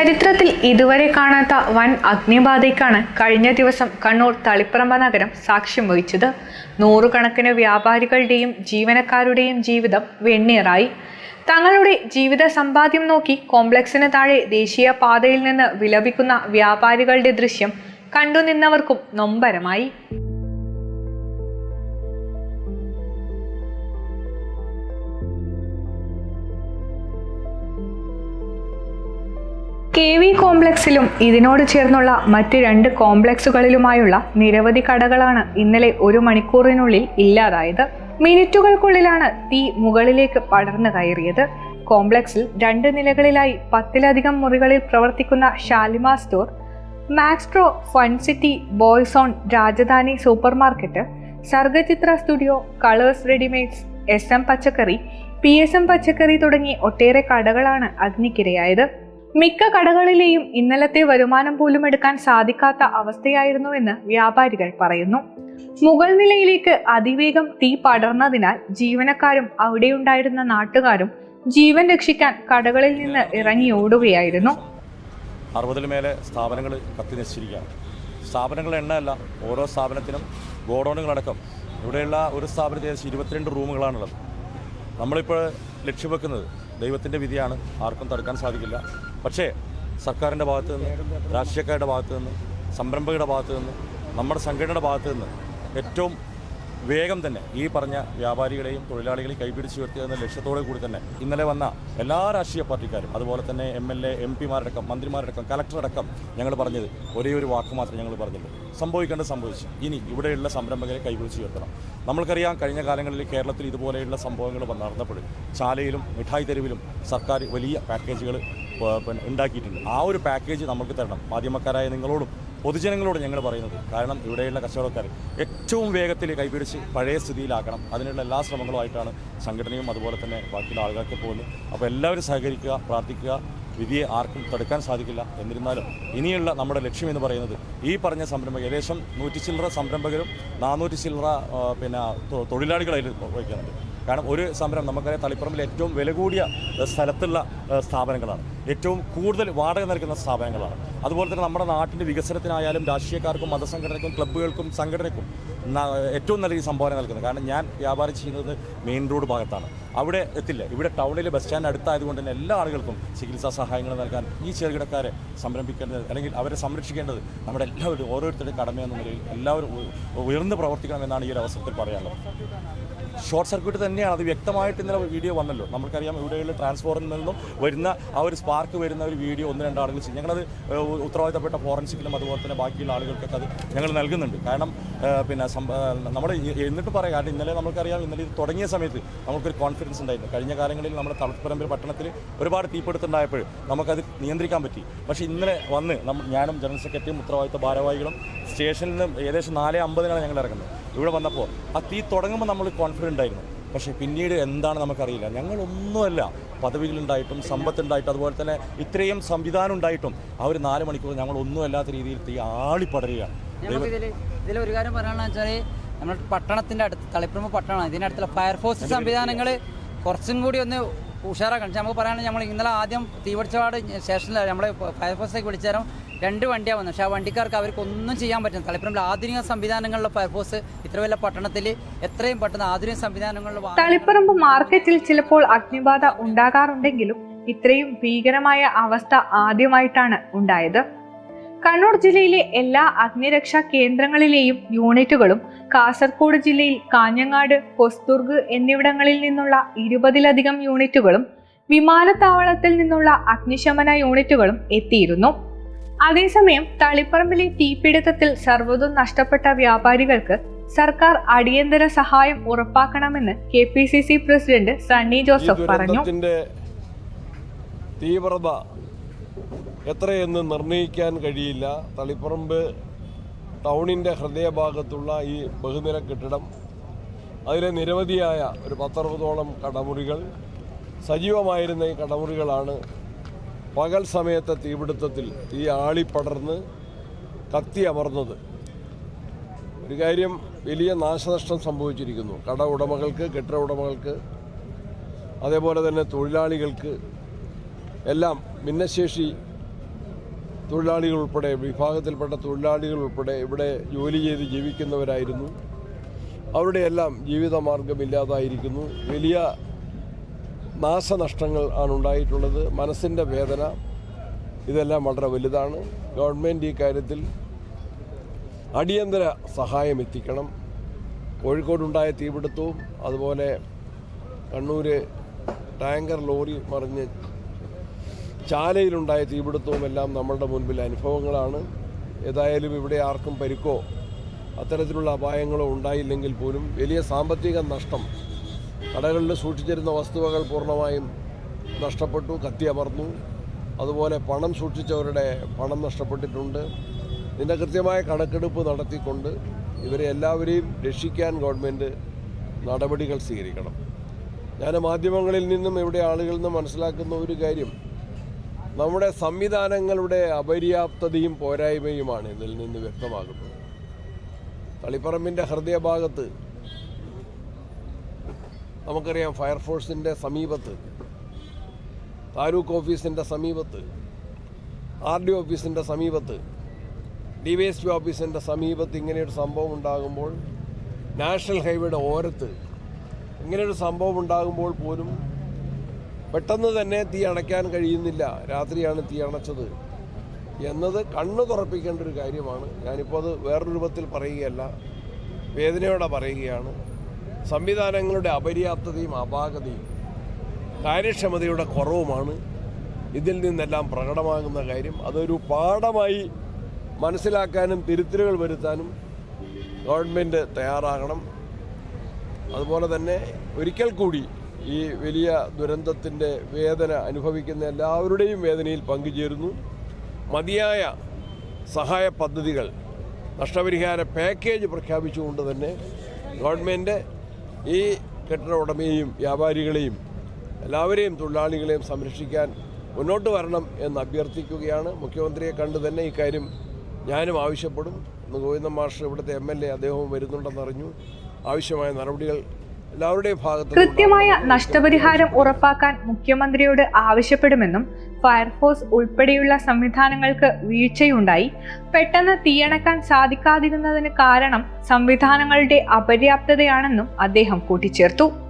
ചരിത്രത്തിൽ ഇതുവരെ കാണാത്ത വൻ അഗ്നിബാധയ്ക്കാണ് കഴിഞ്ഞ ദിവസം കണ്ണൂർ തളിപ്പറമ്പ നഗരം സാക്ഷ്യം വഹിച്ചത്. നൂറുകണക്കിന് വ്യാപാരികളുടെയും ജീവനക്കാരുടെയും ജീവിതം വെണ്ണീറായി. തങ്ങളുടെ ജീവിത സമ്പാദ്യം നോക്കി കോംപ്ലക്സിന് താഴെ ദേശീയ പാതയിൽ നിന്ന് വിലപിക്കുന്ന വ്യാപാരികളുടെ ദൃശ്യം കണ്ടുനിന്നവർക്കും നൊമ്പരമായി. കെ വി കോംപ്ലക്സിലും ഇതിനോട് ചേർന്നുള്ള മറ്റ് രണ്ട് കോംപ്ലക്സുകളിലുമായുള്ള നിരവധി കടകളാണ് ഇന്നലെ ഒരു മണിക്കൂറിനുള്ളിൽ ഇല്ലാതായത്. മിനിറ്റുകൾക്കുള്ളിലാണ് തീ മുകളിലേക്ക് പടർന്നു കയറിയത്. കോംപ്ലക്സിൽ രണ്ട് നിലകളിലായി പത്തിലധികം മുറികളിൽ പ്രവർത്തിക്കുന്ന Shalimar store മാക്സ്ട്രോ fun city Boyzone Rajadhani super market Sargachitra studio colours readymades S M പച്ചക്കറി പി എസ് എം പച്ചക്കറി തുടങ്ങി ഒട്ടേറെ കടകളാണ് അഗ്നിക്കിരയായത്. മിക്ക കടകളിലെയും ഇന്നലത്തെ വരുമാനം പോലും എടുക്കാൻ സാധിക്കാത്ത അവസ്ഥയായിരുന്നു എന്ന് വ്യാപാരികൾ പറയുന്നു. മുഗൾ നിലയിലേക്ക് അതിവേഗം തീ പടർന്നതിനാൽ ജീവനക്കാരും അവിടെയുണ്ടായിരുന്ന നാട്ടുകാരും ജീവൻ രക്ഷിക്കാൻ കടകളിൽ നിന്ന് ഇറങ്ങി ഓടുകയായിരുന്നു. അറുപതിൽ മേലെ സ്ഥാപനങ്ങൾ കത്തി നശിച്ചിരിക്കുകയാണ്. സ്ഥാപനങ്ങളുടെ എണ്ണമല്ല ഓരോ സ്ഥാപനത്തിനും ഗോഡൗണുകളടക്കം. ഇവിടെയുള്ള ഒരു സ്ഥാപനത്തിൽ ഏകദേശം ഇരുപത്തിരണ്ട് റൂമുകളാണുള്ളത്. നമ്മളിപ്പോൾ ലക്ഷ്യം ദൈവത്തിന്റെ വിധിയാണ്. ആർക്കും തടുക്കാൻ സാധിക്കില്ല. പക്ഷേ സർക്കാരിന്റെ ഭാഗത്തു നിന്ന് രാഷ്ട്രീയക്കാരുടെ ഭാഗത്തു നിന്ന് സംരംഭകരുടെ ഭാഗത്തു നിന്ന് നമ്മുടെ സംഘടനയുടെ ഭാഗത്തു നിന്ന് ഏറ്റവും വേഗം തന്നെ ഈ പറഞ്ഞ വ്യാപാരികളെയും തൊഴിലാളികളെയും കൈപിടിച്ച് ഉയർത്തുക എന്ന ലക്ഷ്യത്തോടെ കൂടി തന്നെ ഇന്നലെ വന്ന എല്ലാ രാഷ്ട്രീയ പാർട്ടിക്കാരും അതുപോലെ തന്നെ എം എൽ എ എം പിമാരടക്കം മന്ത്രിമാരടക്കം കലക്ടറടക്കം ഞങ്ങൾ പറഞ്ഞത് ഒരേ ഒരു വാക്ക് മാത്രം ഞങ്ങൾ പറഞ്ഞത് സംഭവിക്കേണ്ടത് സംഭവിച്ചു. ഇനി ഇവിടെയുള്ള സംരംഭകരെ കൈപിടിച്ച് ഉയർത്തണം. നമ്മൾക്കറിയാം കഴിഞ്ഞ കാലങ്ങളിൽ കേരളത്തിൽ ഇതുപോലെയുള്ള സംഭവങ്ങൾ നടന്നപ്പോൾ ചാലയിലും മിഠായി തെരുവിലും സർക്കാർ വലിയ പാക്കേജുകൾ പിന്നെ ഉണ്ടാക്കിയിട്ടുണ്ട്. ആ ഒരു പാക്കേജ് നമുക്ക് തരണം. മാധ്യമക്കാരായ നിങ്ങളോടും പൊതുജനങ്ങളോട് ഞങ്ങൾ പറയുന്നത് കാരണം ഇവിടെയുള്ള കച്ചവടക്കാർ ഏറ്റവും വേഗത്തിൽ കൈപിടിച്ച് പഴയ സ്ഥിതിയിലാക്കണം. അതിനുള്ള എല്ലാ ശ്രമങ്ങളുമായിട്ടാണ് സംഘടനയും അതുപോലെ തന്നെ ബാക്കിയുള്ള ആളുകൾക്ക് പോകുന്നത്. അപ്പോൾ എല്ലാവരും സഹകരിക്കുക പ്രാർത്ഥിക്കുക വിധിയെ ആർക്കും തടുക്കാൻ സാധിക്കില്ല. എന്നിരുന്നാലും ഇനിയുള്ള നമ്മുടെ ലക്ഷ്യം എന്ന് പറയുന്നത് ഈ പറഞ്ഞ സംരംഭകർ ഏകദേശം നൂറ്റി ചില്ലറ സംരംഭകരും നാനൂറ്റി ചില്ലറ പിന്നെ തൊഴിലാളികളായിട്ട് വയ്ക്കുന്നുണ്ട് കാരണം ഒരു സംരംഭം നമുക്കറിയാം തളിപ്പറമ്പിൽ ഏറ്റവും വില കൂടിയ സ്ഥലത്തുള്ള സ്ഥാപനങ്ങളാണ്. ഏറ്റവും കൂടുതൽ വാടക നൽകുന്ന സ്ഥാപനങ്ങളാണ്. അതുപോലെ തന്നെ നമ്മുടെ നാട്ടിന്റെ വികസനത്തിനായാലും രാഷ്ട്രീയക്കാർക്കും മതസംഘടനയ്ക്കും ക്ലബ്ബുകൾക്കും സംഘടനയ്ക്കും ഏറ്റവും നല്ല സംഭാവന നൽകുന്നത്. കാരണം ഞാൻ വ്യാപാരം ചെയ്യുന്നത് മെയിൻ റോഡ് ഭാഗത്താണ്. അവിടെ എത്തില്ല. ഇവിടെ ടൗണിൽ ബസ് സ്റ്റാൻഡ് അടുത്തായതുകൊണ്ട് തന്നെ എല്ലാ ആളുകൾക്കും ചികിത്സാ സഹായങ്ങൾ നൽകാൻ ഈ ചെറുകിടക്കാരെ സംരംഭിക്കേണ്ടത് അല്ലെങ്കിൽ അവരെ സംരക്ഷിക്കേണ്ടത് നമ്മുടെ എല്ലാവരും ഓരോരുത്തരുടെയും കടമയെന്ന നിലയിൽ എല്ലാവരും ഉയർന്നു പ്രവർത്തിക്കണം പ്രവർത്തിക്കണമെന്നാണ് ഈ ഒരു അവസരത്തിൽ പറയാനുള്ളത്. ഷോർട്ട് സർക്യൂട്ട് തന്നെയാണ്. അത് വ്യക്തമായിട്ട് ഇന്നലെ വീഡിയോ വന്നല്ലോ. നമുക്കറിയാം ഇവിടെയുള്ള ട്രാൻസ്ഫോറിൽ നിന്നും വരുന്ന ആ ഒരു സ്പാർക്ക് വരുന്ന ഒരു വീഡിയോ ഒന്ന് രണ്ട് ചെയ്യും. ഞങ്ങളത് ഉത്തരവാദിത്തപ്പെട്ട ഫോറൻസിക്കിലും അതുപോലെ തന്നെ ബാക്കിയുള്ള ആളുകൾക്കൊക്കെ അത് ഞങ്ങൾ നൽകുന്നുണ്ട്. കാരണം പിന്നെ നമ്മൾ എന്നിട്ട് പറയാം. കാരണം ഇന്നലെ നമുക്കറിയാം ഇന്നലെ ഇത് തുടങ്ങിയ സമയത്ത് നമുക്കൊരു കോൺഫിഡൻസ് ഉണ്ടായിരുന്നു. കഴിഞ്ഞ കാലങ്ങളിൽ നമ്മുടെ തളപ്പറമ്പിൽ പട്ടണത്തിൽ ഒരുപാട് തീപിടുത്തുണ്ടായപ്പോൾ നമുക്കത് നിയന്ത്രിക്കാൻ പറ്റി. പക്ഷേ ഇന്നലെ വന്ന് ഞാനും ജനറൽ സെക്രട്ടറിയും ഉത്തരവാദിത്ത ഭാരവാഹികളും സ്റ്റേഷനിൽ നിന്ന് ഏകദേശം നാല് അമ്പതിനാണ് ഞങ്ങൾ ഇറങ്ങുന്നത്. ഇവിടെ വന്നപ്പോൾ ആ തീ തുടങ്ങുമ്പോൾ നമ്മൾ കോൺഫിഡന്റ് ആയിരുന്നു. പക്ഷേ പിന്നീട് എന്താണ് നമുക്കറിയില്ല. ഞങ്ങളൊന്നുമല്ല. പദവികളുണ്ടായിട്ടും സമ്പത്തുണ്ടായിട്ടും അതുപോലെ തന്നെ ഇത്രയും സംവിധാനം ഉണ്ടായിട്ടും ആ ഒരു നാല് മണിക്കൂർ ഞങ്ങൾ ഒന്നുമല്ലാത്ത രീതിയിൽ തീ ആളിപ്പടരുകയാണ്. ഇതിലൊരു കാര്യം പറയുകയാണെന്ന് വെച്ചാൽ നമ്മൾ പട്ടണത്തിന്റെ അടുത്ത് തളിപ്പുറമ്പ് പട്ടണമാണ്. ഇതിനടുത്തുള്ള ഫയർഫോഴ്സ് സംവിധാനങ്ങൾ കുറച്ചും കൂടി ഒന്ന് ഉഷാറാക്കണം. നമുക്ക് പറയുകയാണെങ്കിൽ നമ്മൾ ഇന്നലെ ആദ്യം തീപിടിച്ചപാട് സ്റ്റേഷനിലാണ് നമ്മൾ ഫയർഫോഴ്സിലേക്ക് വിളിച്ചാലും രണ്ട് വണ്ടിയാണ് വന്നത്. പക്ഷേ ആ വണ്ടിക്കാർക്ക് അവർക്കൊന്നും ചെയ്യാൻ പറ്റും തളിപ്പറമ്പിൽ ആധുനിക സംവിധാനങ്ങളുടെ ഫയർഫോഴ്സ് ഇത്ര വലിയ പട്ടണത്തിൽ എത്രയും പെട്ടെന്ന് ആധുനിക സംവിധാനങ്ങളിൽ തളിപ്പറമ്പ് മാർക്കറ്റിൽ ചിലപ്പോൾ അഗ്നിബാധ ഉണ്ടാകാറുണ്ടെങ്കിലും ഇത്രയും ഭീകരമായ അവസ്ഥ ആദ്യമായിട്ടാണ് ഉണ്ടായത്. കണ്ണൂർ ജില്ലയിലെ എല്ലാ അഗ്നിരക്ഷാ കേന്ദ്രങ്ങളിലെയും യൂണിറ്റുകളും കാസർഗോഡ് ജില്ലയിൽ കാഞ്ഞങ്ങാട് കൊസ്തുർഗ് എന്നിവിടങ്ങളിൽ നിന്നുള്ള ഇരുപതിലധികം യൂണിറ്റുകളും വിമാനത്താവളത്തിൽ നിന്നുള്ള അഗ്നിശമന യൂണിറ്റുകളും എത്തിയിരുന്നു. അതേസമയം തളിപ്പറമ്പിലെ തീപിടുത്തത്തിൽ സർവതും നഷ്ടപ്പെട്ട വ്യാപാരികൾക്ക് സർക്കാർ അടിയന്തര സഹായം ഉറപ്പാക്കണമെന്ന് K P C C president Sunny Joseph പറഞ്ഞു. തീവ്രത എത്രയെന്ന് നിർണയിക്കാൻ കഴിയില്ല. തളിപ്പറമ്പ് ടൗണിന്റെ ഹൃദയഭാഗത്തുള്ള ഈ ബഹുനില കെട്ടിടം അതിലെ നിരവധിയായ ഒരു പത്തറുപതോളം കടമുറികൾ സജീവമായിരുന്ന ഈ കടമുറികളാണ് പകൽ സമയത്തെ തീപിടുത്തത്തിൽ തീ ആളിപ്പടർന്ന് കത്തി അമർന്നത്. ഒരു കാര്യം വലിയ നാശനഷ്ടം സംഭവിച്ചിരിക്കുന്നു. കട ഉടമകൾക്ക് കെട്ടിട ഉടമകൾക്ക് അതേപോലെ തന്നെ തൊഴിലാളികൾക്ക് എല്ലാം ഭിന്നശേഷി തൊഴിലാളികൾ ഉൾപ്പെടെ വിഭാഗത്തിൽപ്പെട്ട തൊഴിലാളികൾ ഉൾപ്പെടെ ഇവിടെ ജോലി ചെയ്ത് ജീവിക്കുന്നവരായിരുന്നു. അവരുടെ എല്ലാം ജീവിതമാർഗമില്ലാതായിരിക്കുന്നു വലിയ നാശനഷ്ടങ്ങൾ ആണ് ഉണ്ടായിട്ടുള്ളത്. മനസ്സിന്റെ വേദന ഇതെല്ലാം വളരെ വലുതാണ്. ഗവൺമെന്റ് ഈ കാര്യത്തിൽ അടിയന്തര സഹായം എത്തിക്കണം. കോഴിക്കോടുണ്ടായ തീപിടുത്തവും അതുപോലെ കണ്ണൂർ ടാങ്കർ ലോറി മറിഞ്ഞ് ചാലയിലുണ്ടായ തീപിടുത്തവും എല്ലാം നമ്മളുടെ മുൻപിൽ അനുഭവങ്ങളാണ്. ഏതായാലും ഇവിടെ ആർക്കും പരിക്കോ അത്തരത്തിലുള്ള അപായങ്ങളോ ഉണ്ടായില്ലെങ്കിൽ പോലും വലിയ സാമ്പത്തിക നഷ്ടം കടകളിൽ സൂക്ഷിച്ചിരുന്ന വസ്തുവകൾ പൂർണമായും നഷ്ടപ്പെട്ടു കത്തിയമർന്നു. അതുപോലെ പണം സൂക്ഷിച്ചവരുടെ പണം നഷ്ടപ്പെട്ടിട്ടുണ്ട്. ഇതിന്റെ കൃത്യമായ കണക്കെടുപ്പ് നടത്തിക്കൊണ്ട് ഇവരെ എല്ലാവരെയും രക്ഷിക്കാൻ ഗവൺമെന്റ് നടപടികൾ സ്വീകരിക്കണം. ഞാൻ മാധ്യമങ്ങളിൽ നിന്നും ഇവിടെ ആളുകളിൽ നിന്ന് മനസ്സിലാക്കുന്ന ഒരു കാര്യം. നമ്മുടെ സംവിധാനങ്ങളുടെ അപര്യാപ്തതയും പോരായ്മയുമാണ് ഇതിൽ നിന്ന് വ്യക്തമാകുന്നത്. തളിപ്പറമ്പിന്റെ ഹൃദയഭാഗത്ത് നമുക്കറിയാം ഫയർഫോഴ്സിന്റെ സമീപത്ത് താലൂക്ക് ഓഫീസിന്റെ സമീപത്ത് ആർ ഡി ഓഫീസിന്റെ സമീപത്ത് ഡി വൈ എസ് പി ഓഫീസിന്റെ സമീപത്ത് ഇങ്ങനെയൊരു സംഭവം ഉണ്ടാകുമ്പോൾ നാഷണൽ ഹൈവേയുടെ ഓരത്ത് ഇങ്ങനെയൊരു സംഭവം ഉണ്ടാകുമ്പോൾ പോലും പെട്ടെന്ന് തന്നെ തീ അണയ്ക്കാൻ കഴിയുന്നില്ല. രാത്രിയാണ് തീ അണച്ചത് എന്നത് കണ്ണു തുറപ്പിക്കേണ്ട ഒരു കാര്യമാണ്. ഞാനിപ്പോൾ അത് വേറൊരു രൂപത്തിൽ പറയുകയല്ല വേദനയോടെ പറയുകയാണ്. സംവിധാനങ്ങളുടെ അപര്യാപ്തതയും അപാകതയും കാര്യക്ഷമതയുടെ കുറവുമാണ്. ഇതിൽ നിന്നെല്ലാം പ്രകടമാകുന്ന കാര്യം അതൊരു പാഠമായി മനസ്സിലാക്കാനും തിരുത്തലുകൾ വരുത്താനും ഗവൺമെന്റ് തയ്യാറാകണം. അതുപോലെ തന്നെ ഒരിക്കൽ കൂടി ഈ വലിയ ദുരന്തത്തിന്റെ വേദന അനുഭവിക്കുന്ന എല്ലാവരുടെയും വേദനയിൽ പങ്കുചേരുന്നു. മതിയായ സഹായ പദ്ധതികൾ നഷ്ടപരിഹാര പാക്കേജ് പ്രഖ്യാപിച്ചുകൊണ്ട് തന്നെ ഗവൺമെന്റ് ഈ കെട്ടിട ഉടമയെയും വ്യാപാരികളെയും എല്ലാവരെയും തൊഴിലാളികളെയും സംരക്ഷിക്കാൻ മുന്നോട്ട് വരണം എന്ന് അഭ്യർത്ഥിക്കുകയാണ്. മുഖ്യമന്ത്രിയെ കണ്ട് തന്നെ ഇക്കാര്യം ഞാനും ആവശ്യപ്പെടും. ഇന്ന് ഗോവിന്ദ മാഷ് ഇവിടുത്തെ എം എൽ എ അദ്ദേഹവും വരുന്നുണ്ടെന്നറിഞ്ഞു ആവശ്യമായ നടപടികൾ കൃത്യമായ നഷ്ടപരിഹാരം ഉറപ്പാക്കാൻ മുഖ്യമന്ത്രിയോട് ആവശ്യപ്പെടുമെന്നും ഫയർഫോഴ്സ് ഉൾപ്പെടെയുള്ള സംവിധാനങ്ങൾക്ക് വീഴ്ചയുണ്ടായി. പെട്ടെന്ന് തീയണക്കാൻ സാധിക്കാതിരുന്നതിന് കാരണം സംവിധാനങ്ങളുടെ അപര്യാപ്തതയാണെന്നും അദ്ദേഹം കൂട്ടിച്ചേർത്തു.